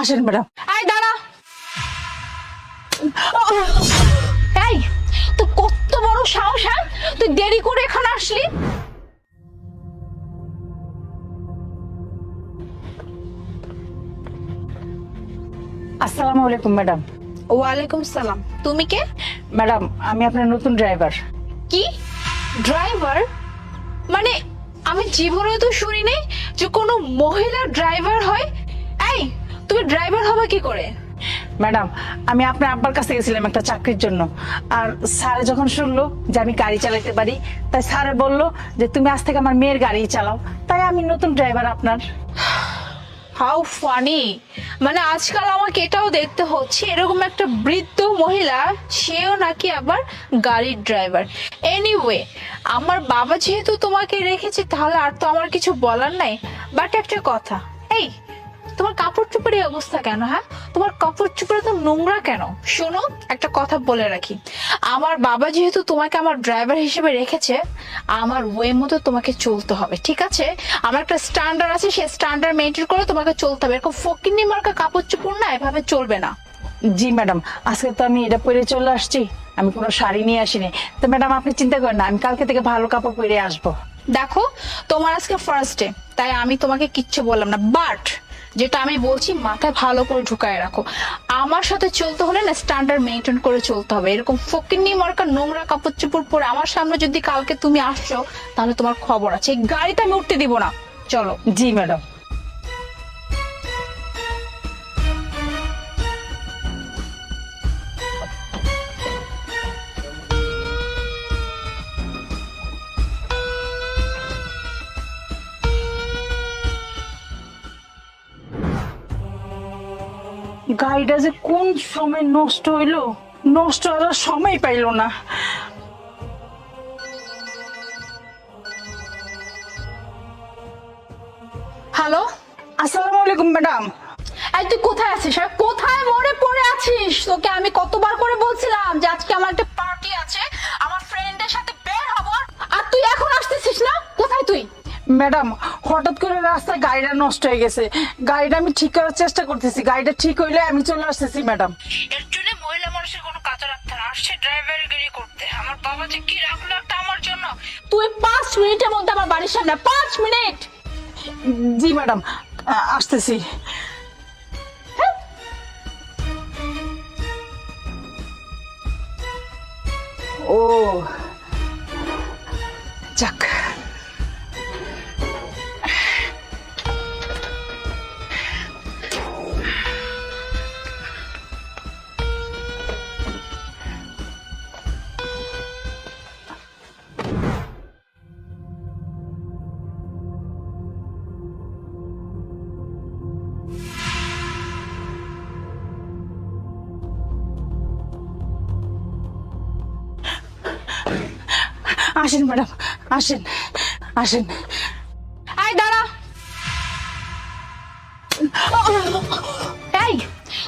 আসেন ম্যাডাম। আয় দাঁড়া। এই তো কত বড় সাহস হ্যাঁ? তুই দেরি করে এখানে আসলি? আসসালামু আলাইকুম ম্যাডাম। ওয়ালাইকুম সালাম। তুমি কে? ম্যাডাম আমি আপনার নতুন ড্রাইভার। কি? ড্রাইভার? মানে আমি জীবনে তো শুনি নাই যে কোনো মহিলা ড্রাইভার হয়। এই তুমি ড্রাইভার হবে কি করে? ম্যাডাম আমি আপনার আব্বার কাছে গেছিলাম একটা চাকরির জন্য। আর স্যার যখন শুনলো যে আমি গাড়ি চালাতে পারি তাই স্যারে বলল যে তুমি আজ থেকে আমার মেয়ের গাড়ি চালাও। তাই আমি নতুন ড্রাইভার আপনার। হাউ ফানি মানে আজকাল আমাকে এটাও দেখতে হচ্ছে এরকম একটা বৃদ্ধ মহিলা সেও নাকি আবার গাড়ির ড্রাইভার এনিওয়ে আমার বাবা যেহেতু তোমাকে রেখেছে তাহলে আর তো আমার কিছু বলার নাই। বাট একটা কথা এই তোমার কাপড় চোপড়ের অবস্থা কেন হ্যাঁ? তোমার কাপড় চোপড়ে তো নোংরা কেন? শোনো একটা কথা বলে রাখি। আমার বাবা যেহেতু তোমাকে আমার ড্রাইভার হিসেবে রেখেছে আমার ওয়ে মতো তোমাকে চলতে হবে ঠিক আছে? আমার একটা স্ট্যান্ডার্ড আছে সেই স্ট্যান্ডার্ড মেনটেন করে তোমাকে চলতে হবে। এরকম ফকিনি মার্কা কাপড় চোপড় না এভাবে চলবে না। জি ম্যাডাম আজকে তো আমি এটা পরে চলে আসছি। আমি কোনো শাড়ি নিয়ে আসিনি। তো ম্যাডাম আপনি চিন্তা করেন না আমি কালকে থেকে ভালো কাপড় পরে আসব। দেখো তোমার আজকে ফার্স্ট ডে তাই আমি তোমাকে কিচ্ছু বললাম না। বাট যেটা আমি বলছি, মাথায় ভালো করে ঢুকায় রাখো। আমার সাথে চলতে হলে না স্ট্যান্ডার্ড মেনটেন করে চলতে হবে। এরকম ফকিন্নি মার্কা নোংরা কাপড় চোপড় পরে আমার সামনে যদি কালকে তুমি আসছো, তাহলে তোমার খবর আছে। এই গাড়িতে আমি উঠতে দিব না। চলো। জি ম্যাডাম গাড়িটা যে কোন সময় নষ্ট হইল নষ্ট হওয়ার সময় পাইল না। হ্যালো আসসালামু আলাইকুম ম্যাডাম। এই তুই কোথায় আছিস আর কোথায় মরে পড়ে আছিস? তোকে আমি কতবার করে বলছিলাম যে আজকে আমার একটা ম্যাডাম হঠাৎ করে রাস্তায় গাড়িটা নষ্ট হয়ে গেছে। গাড়িটা আমি ঠিক করার চেষ্টা করতেছি। গাড়িটা ঠিক হইলে আমি চলে আসতেছি ম্যাডাম। এর জন্য মহিলা মানুষের কোনো কাজ রাখতে না। আসছে ড্রাইভার গিরি করতে। আমার বাবা যে কি রাখল একটা আমার জন্য। তুই পাঁচ মিনিটের মধ্যে আমার বাড়ির সামনে পাঁচ মিনিট! জি ম্যাডাম আসতেছি। ও যাক। আসেন, ম্যাডাম, আসেন আসেন। আয় দাঁড়া। এই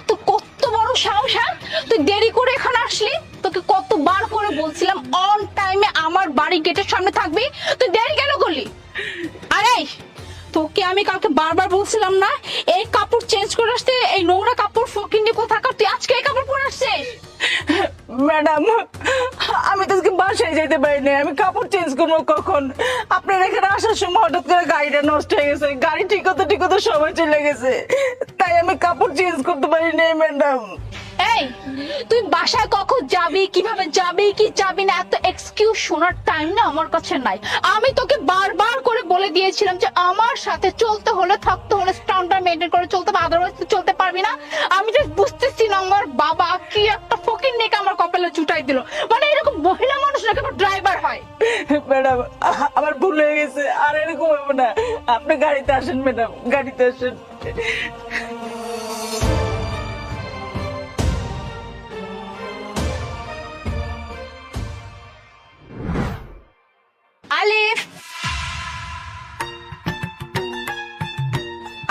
তো কত বড় সাহস হ্যাঁ? তুই দেরি করে এখানে আসলি? তোকে কতবার করে বলছিলাম অন টাইমে আমার বাড়ি গেটের সামনে থাকবি? তুই দেরি কেন করলি? আরে তোকে আমি কালকে বারবার বলছিলাম না, এই কাপড় চেঞ্জ করে আসতে, এই নোংরা কাপড় ফকিন্ডি কোথাকার? তুই আজকে এই কাপড় পরে আসছিস? ম্যাডাম, আমি তো আজকে বাসায় যেতে পারিনি, আমি কাপড় চেঞ্জ করব কখন? আপনার এখানে আসার সময় হঠাৎ করে গাড়িটা নষ্ট হয়ে গেছে, গাড়ি ঠিক হতে ঠিক হতো সময় চলে গেছে, তাই আমি কাপড় চেঞ্জ করতে পারিনি, ম্যাডাম। এই, তুই বাসায় কখন যাবি, কীভাবে যাবি, কি যাবি না? এত এক্সকিউজ শোনার টাইম না আমার কাছে নাই। আমি তোকে বারবার করে বলে দিয়েছিলাম যে আমার সাথে চলতে হলে, থাকতে হলে স্ট্যান্ডার্ড মেনটেন করে চলতে হবে আদারওয়াইজ চলতে পারবি না। আমি জাস্ট বুঝতেছি না, আমার বাবা কি একটা ফকির নেকে আমার কপালে চুটাই দিল। মানে এরকম মহিলা মানুষ নাকি ড্রাইভার হয়। ম্যাডাম আমার ভুল হয়ে গেছে। আর এরকম হবে না। আপনি গাড়িতে আসেন, ম্যাডাম, গাড়িতে আসেন।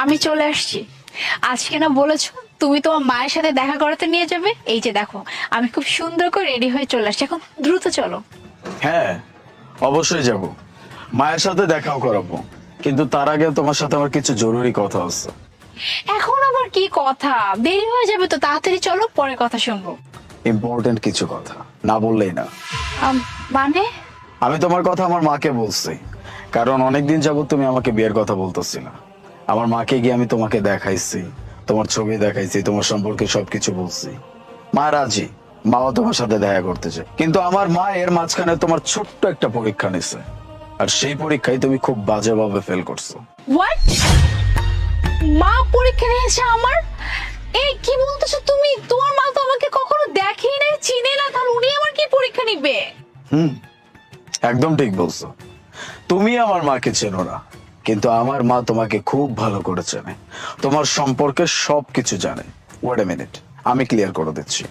আমি চলে আসছি। আজকে না বলেছ তুমি তোমার মায়ের সাথে দেখা করাতে নিয়ে যাবে? এই যে দেখো আমি খুব সুন্দর করে রেডি হয়ে চলে আসছি। এখন দ্রুত চলো। হ্যাঁ অবশ্যই যাব। মায়ের সাথে দেখাও করাবো। কিন্তু তার আগে তোমার সাথে আমার কিছু জরুরি কথা আছে। এখন আবার কি কথা? দেরি হয়ে যাবে তো তাড়াতাড়ি চলো পরে কথা শুনব। ইম্পর্টেন্ট কিছু কথা না বললেই না। আম, মানে? আমি তোমার কথা আমার মাকে বলছি। কারণ অনেকদিন যাবত তুমি আমাকে বিয়ের কথা বলতেছিল। আমার মাকে গিয়ে আমি তোমাকে দেখাইছি তোমার ছবি দেখাইছি তোমার সম্পর্কে সবকিছু বলছি। মা রাজি মাও তোমার সাথে দেখা করতেছে। কিন্তু আমার মা এর মাঝখানে তোমার ছোট্ট একটা পরীক্ষা নিছে। আর সেই পরীক্ষায় তুমি খুব বাজেভাবে ফেল করছ। হোয়াট মা পরীক্ষা নিয়েছে আমার? এই কি বলতেছো তুমি? তোমার মা তো আমাকে কখনো দেখেই নাই চিনে না তাহলে উনি আমার কি পরীক্ষা নিবে? হুম একদম ঠিক বলছো। তুমি আমার মাকে চেনো না। কিন্তু আমার মা তোমাকে খুব ভালো করে চেনে তোমার সম্পর্কে সবকিছু জানে। ওয়েট এ মিনিট আমি ক্লিয়ার করে দিচ্ছি।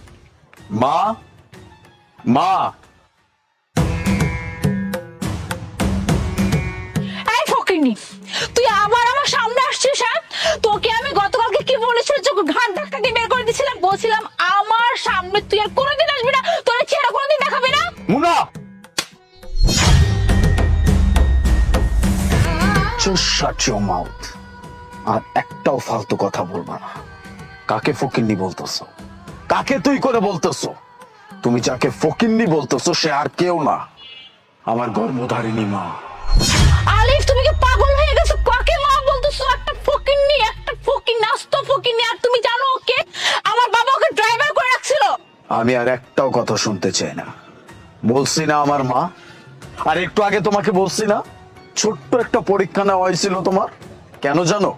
মা? মা? তুই আবার আমার সামনে আসছিস হ্যাঁ? তোকে আমি গতকালকে কি বলেছিলাম? যখন ঘাট ধাক্কা দিয়ে বের করে দিয়েছিলাম, বলছিলাম আমার সামনে তুই আর কোনোদিন Just shut your mouth. আর একটাও ফালতু কথা বলবা না। কাকে ফকিন্নি বলতেছো? কাকে তুই করে বলতেছো? তুমি যাকে ফকিন্নি বলতেছো সে আর কেউ না। আমার গর্ভধারিণী মা। আলিফ তুমি কি পাগল হয়ে গেছো? কাকে মা বলতেছো? একটা ফকিন্নি একটা ফকিন নাস্ত ফকিন্নি। আর তুমি জানো ওকে আমার বাবা ওকে ড্রাইভার করে রাখছিল। আমি আর একটাও কথা শুনতে চাই না। বলছি না আমার মা? আর একটু আগে তোমাকে বলছি না? ছোট্ট একটা পরীক্ষা নেওয়া হয়েছিল তোমার। কেন জানো?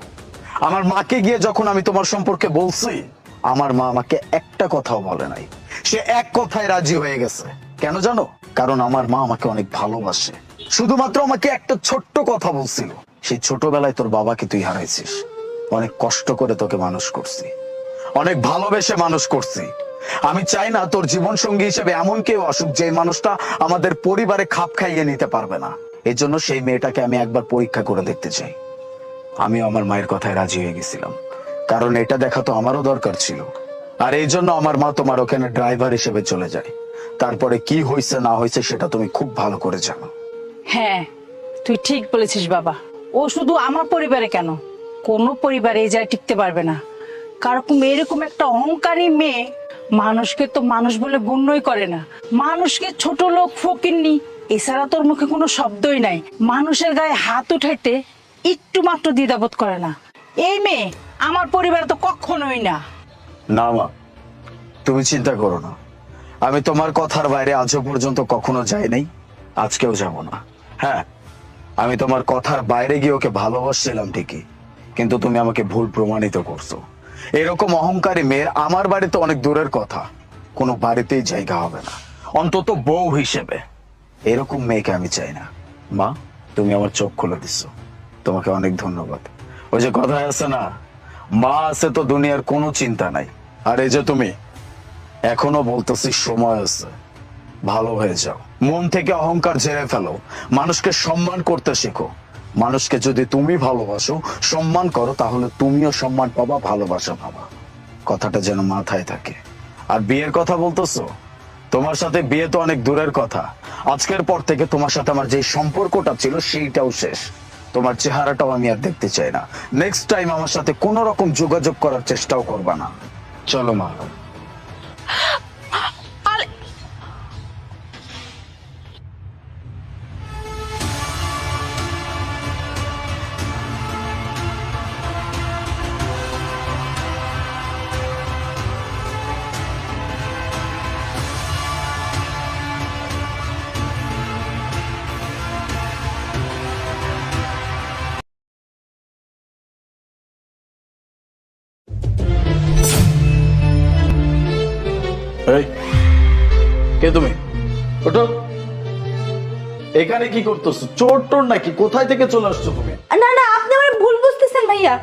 আমার মাকে গিয়ে যখন আমি তোমার সম্পর্কে বলছি, আমার মা আমাকে একটা কথাও বলে নাই। সে এক কথায় রাজি হয়ে গেছে। কেন জানো? কারণ আমার মা আমাকে অনেক ভালোবাসে। শুধুমাত্র আমাকে একটা ছোট্ট কথা বলছিল। সেই ছোটবেলায় তোর বাবাকে তুই হারাইছিস। অনেক কষ্ট করে তোকে মানুষ করছি। অনেক ভালোবেসে মানুষ করছি। আমি চাই না তোর জীবন সঙ্গী হিসেবে এমন কেউ আসুক যে মানুষটা আমাদের পরিবারে খাপ খাইয়ে নিতে পারবে না। এই জন্য সেই মেয়েটাকে আমি একবার পরীক্ষা করে দেখতে চাই। আমি আমার মায়ের কথায় রাজি হয়ে গেছিলাম। কারণ এটা দেখা তো আমারও দরকার ছিল। আর এই জন্য আমার মা তোমার ওখানে ড্রাইভার হিসেবে চলে যায়। তারপরে কি হয়েছে না হয়েছে সেটা তুমি খুব ভালো করে জানো। হ্যাঁ তুই ঠিক বলেছিস বাবা। ও শুধু আমার পরিবারে কেন? কোনো পরিবারে এই যায় টিকতে পারবে না। কারণ এরকম একটা অহংকারী মেয়ে মানুষকে তো মানুষ বলে গণ্যই করে না। মানুষকে ছোট লোক ফকিরনি এছাড়া তোর মুখে কোনো শব্দই নাই। মানুষের গায়ে হাত উঠাইতে একটু মাত্র দ্বিধাবোধ করে না। এই মেয়ে আমার পরিবার তো কখনোই না। না মা, তুমি চিন্তা করো না। আমি তোমার কথার বাইরে আজও পর্যন্ত কখনো যাই নাই, আজকেও যাব না। হ্যাঁ আমি তোমার কথার বাইরে গিয়ে ওকে ভালোবাসছিলাম ঠিকই, কিন্তু তুমি আমাকে ভুল প্রমাণিত করছ। এরকম অহংকারী মেয়ের আমার বাড়িতে অনেক দূরের কথা, কোনো বাড়িতেই জায়গা হবে না। অন্তত বউ হিসেবে। এরকম মেয়েকে আমি চাই না। মা, তুমি আমার চোখ খুলে দিচ্ছ তোমাকে অনেক ধন্যবাদ। ওই যে কথায় আছে না, মা আছে তো দুনিয়ার কোনো চিন্তা নাই। আর এই যে তুমি, এখনও বলতেছি সময় আছে। ভালো হয়ে যাও। মন থেকে অহংকার ঝেড়ে ফেলো। মানুষকে সম্মান করতে শেখো। মানুষকে যদি তুমি ভালোবাসো, সম্মান করো, তাহলে তুমিও সম্মান পাবা, ভালোবাসা পাবা। কথাটা যেন মাথায় থাকে। আর বিয়ের কথা বলতেছো? তোমার সাথে বিয়ে তো অনেক দূরের কথা। আজকের পর থেকে তোমার সাথে আমার যে সম্পর্কটা ছিল, সেইটাও শেষ। তোমার চেহারাটাও আমি আর দেখতে চাই না। নেক্সট টাইম আমার সাথে কোনো রকম যোগাযোগ করার চেষ্টাও করবা না। চলো মা। এই কে তুমি? ওটো এখানে কি করতেছো? চোর টোর নাকি? কোথায় থেকে চলে আসছো তুমি? না না আপনি আমার ভুল বুঝতেছেন ভাইয়া।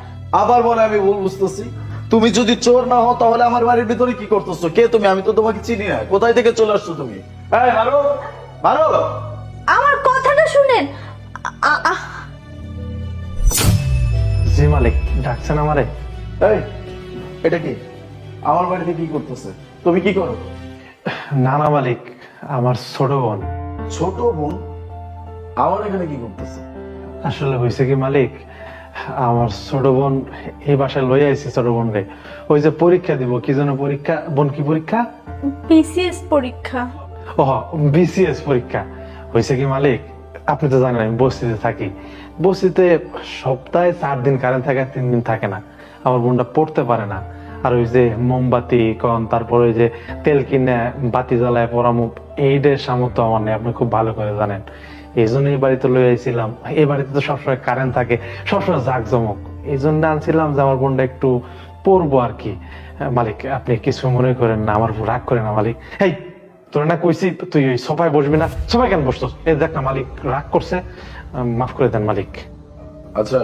আবার বলে আমি ভুল বুঝতেছি। তুমি যদি চোর না হও তাহলে আমার বাড়ির ভিতরে কি করতেছো? কে তুমি? আমি তো তোমাকে চিনি না। কোথায় থেকে চলে আসছো তুমি? এই মারো মারো। আমার কথাটা শুনেন। জি মালিক ডাকছেন আমারে? এই এটা কি? আমার বাড়িতে কি করতেছে? তুমি কি করো? না না মালিক আমার ছোট বোন। ছোট বোন? আমার এখানে কি করতেছে? আসলে হয়েছে কি মালিক আমার ছোট বোন এই বাসায় লই আইছি ছোট বোন রে ওই যে পরীক্ষা দিব কি যেন পরীক্ষা বোন কি পরীক্ষা? বিসিএস পরীক্ষা। ও বিসিএস পরীক্ষা। হয়েছে কি মালিক আপনি তো জানেন আমি বস্তিতে থাকি। বস্তিতে সপ্তাহে চার দিন কারেন্ট থাকে তিন দিন থাকে না। আমার বোনটা পড়তে পারে না। আর ওই যে মোমবাতি কন, তারপরে ওই যে তেল কিনে বাতি জ্বালায় পরামু এইটার সামর্থ্য আমার নেই, আপনি খুব ভালো করে জানেন। এই জন্য এই বাড়িতে লই আইছিলাম। এই বাড়িতে তো সবসময় কারেন্ট থাকে, সবসময় জাঁকজমক। এই জন্য আনছিলাম যে আমার বোনটা একটু পড়ব আর কি। মালিক, আপনি কিছু মনে করেন না, আমার রাগ করেন না, মালিক। এই তোর না কইছি, তুই ওই সোফায় বসবি না? সবাই কেন বসতো এই দেখ না, মালিক, রাগ করছে। মাফ করে দেন, মালিক। আচ্ছা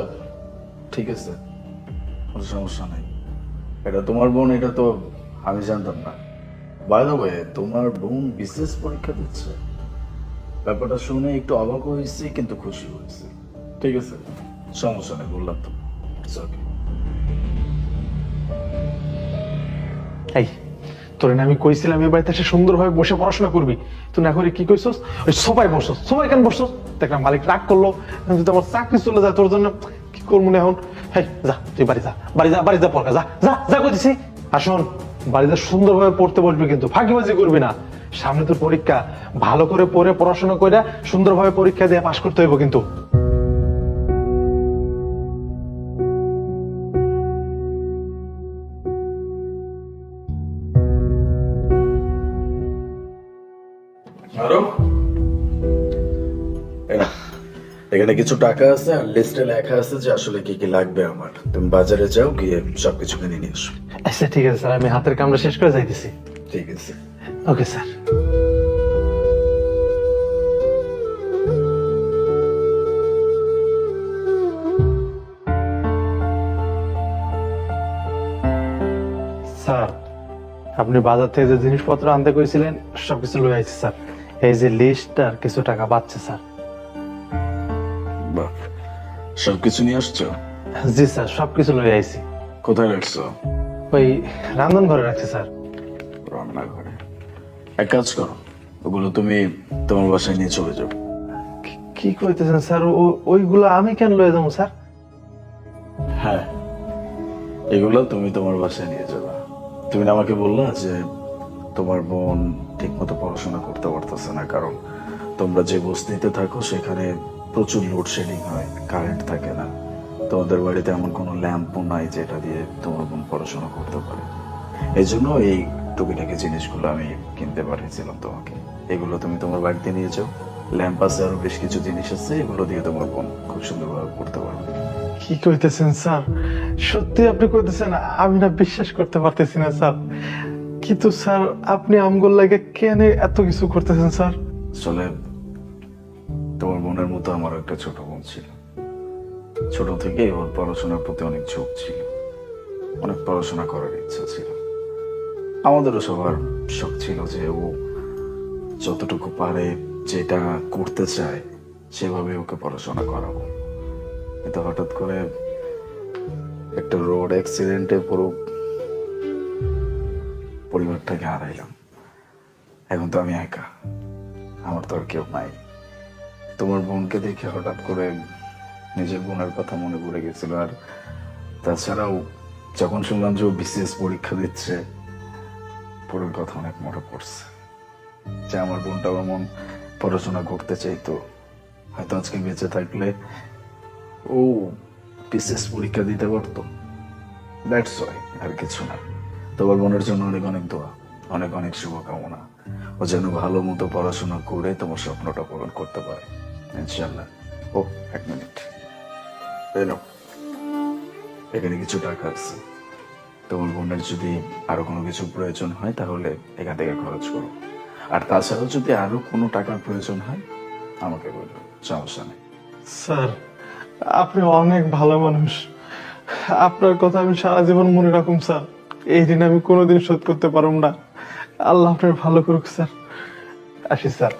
ঠিক আছে। সমস্যা নেই। এটা তোমার বোন, এটা তো আমি জানতাম না। বাই তোমার বোন বিশেষ পরীক্ষা দিচ্ছে। ব্যাপারটা শুনে একটু অবাক হয়েছি, কিন্তু খুশি হয়েছি। ঠিক আছে? সমস্যা নেই, বললাম তো। এই, তোর না আমি কইছিলাম এই বাড়িতে এসে সুন্দরভাবে বসে পড়াশোনা করবি। তুই না করে কি কইছস? ওই সবাই বসছস কেন বসছস দেখলাম মালিক রাগ করল। যদি আমার চাকরি চলে যায় তোর জন্য করব না এখন। যা, তুই বাড়ি যা বাড়ি যা বাড়ি যা পড়া, যা যা যা কইতেছি আর শোন, বাড়িতে সুন্দরভাবে পড়তে কিন্তু, ফাঁকিবাজি করবি না। সামনে তোর পরীক্ষা, ভালো করে পড়ে, পড়াশোনা করে, সুন্দরভাবে পরীক্ষা দিয়ে পাশ করতে হইব কিন্তু। আরও এখানে কিছু টাকা আছে আর লিস্টে লেখা আছে যে আসলে কি কি লাগবে আমার। তুমি বাজারে যাও গিয়ে সবকিছু কিনে নিয়ে এসো আচ্ছা ঠিক আছে স্যার। আমি হাতের কামটা শেষ করে যাইতেছি। ঠিক আছে। Okay sir. স্যার আপনি বাজার থেকে যে জিনিসপত্র আনতে কইছিলেন সবকিছু লয়ে আইছি স্যার। এই যে লিস্ট আর কিছু টাকা বাচ্চা স্যার। বাহ সবকিছু নিয়ে আসছো? জি স্যার সবকিছু লয়ে আইছি। কোথায় রাখছো? ওই রান্ধন ঘরে রাখছি স্যার। রান্নাঘরে এক কাজ করো ওগুলো তুমি তোমার বাসায় নিয়ে চলে যাও। কি- কইতেছেন স্যার? ওইগুলো আমি কেন লয়ে যাব স্যার? হ্যাঁ এগুলো তুমি তোমার বাসায় নিয়ে যাবে। তুমি আমাকে বললা যে তোমার বোন ঠিক মতো পড়াশোনা করতে পারতেছে না কারণ তোমরা যে বস্তিতে থাকো সেখানে প্রচুর লোডশেডিং হয় কারেন্ট থাকে না। তোমাদের বাড়িতে এমন কোনো ল্যাম্পও নাই যেটা দিয়ে তোমার বোন পড়াশোনা করতে পারে। এই জন্য এই টুকিটাকি জিনিসগুলো আমি কিনতে পাঠিয়েছিলাম তোমাকে। এগুলো তুমি তোমার বাড়িতে নিয়ে যাও। ল্যাম্প আছে আরও বেশ কিছু জিনিস আছে এগুলো দিয়ে তোমার বোন খুব সুন্দরভাবে পড়তে পারবে। কি কইতেছেন স্যার? সত্যি আপনি কইতেছেন আমি না বিশ্বাস করতে পারতেছি না স্যার। কিন্তু স্যার আপনি আমগুল লাগে কেন এত কিছু করতেছেন স্যার? আসলে তোমার বোনের মতো আমার একটা ছোট বোন ছিল। ছোট থেকে ওর পড়াশোনার প্রতি অনেক ঝোঁক ছিল। অনেক পড়াশোনা করার ইচ্ছা ছিল। আমাদেরও সবার শখ ছিল যে ও যতটুকু পারে যেটা করতে চায়, সেভাবে ওকে পড়াশোনা করাবো। কিন্তু হঠাৎ করে একটা রোড অ্যাক্সিডেন্টে পুরো পরিবারটাকে হারাইলাম। এখন তো আমি একা। আমার তো আর কেউ নাই। তোমার বোনকে দেখে হঠাৎ করে নিজের বোনের কথা মনে পড়ে গেছিল। আর তাছাড়াও যখন শুনলাম যে ও বিসিএস পরীক্ষা দিচ্ছে পরের কথা অনেক মনে পড়ছে। যে আমার বোনটাও এমন পড়াশোনা করতে চাইতো। হয়তো আজকে বেঁচে থাকলে ও বিসিএস পরীক্ষা দিতে পারতো। দ্যাটস ওয়াই আর কিছু না। তোমার বোনের জন্য অনেক অনেক দোয়া, অনেক অনেক শুভকামনা। ও যেন ভালো মতো পড়াশোনা করে তোমার স্বপ্নটা পূরণ করতে পারে। ইনশাল্লাহ ও এক মিনিট। নাও। এখানে কিছু টাকা আছে। তোমার বোনের যদি আরও কোনো কিছু প্রয়োজন হয় তাহলে এখান থেকে খরচ করো। আর তাছাড়াও যদি আরও কোনো টাকার প্রয়োজন হয় আমাকে বলবে সমস্যা নেই। স্যার আপনি অনেক ভালো মানুষ। আপনার কথা আমি সারা জীবন মনে রাখুম স্যার। এই দিন আমি কোনোদিন শোধ করতে পারব না। আল্লাহ আপনার ভালো করুক স্যার। আসি স্যার।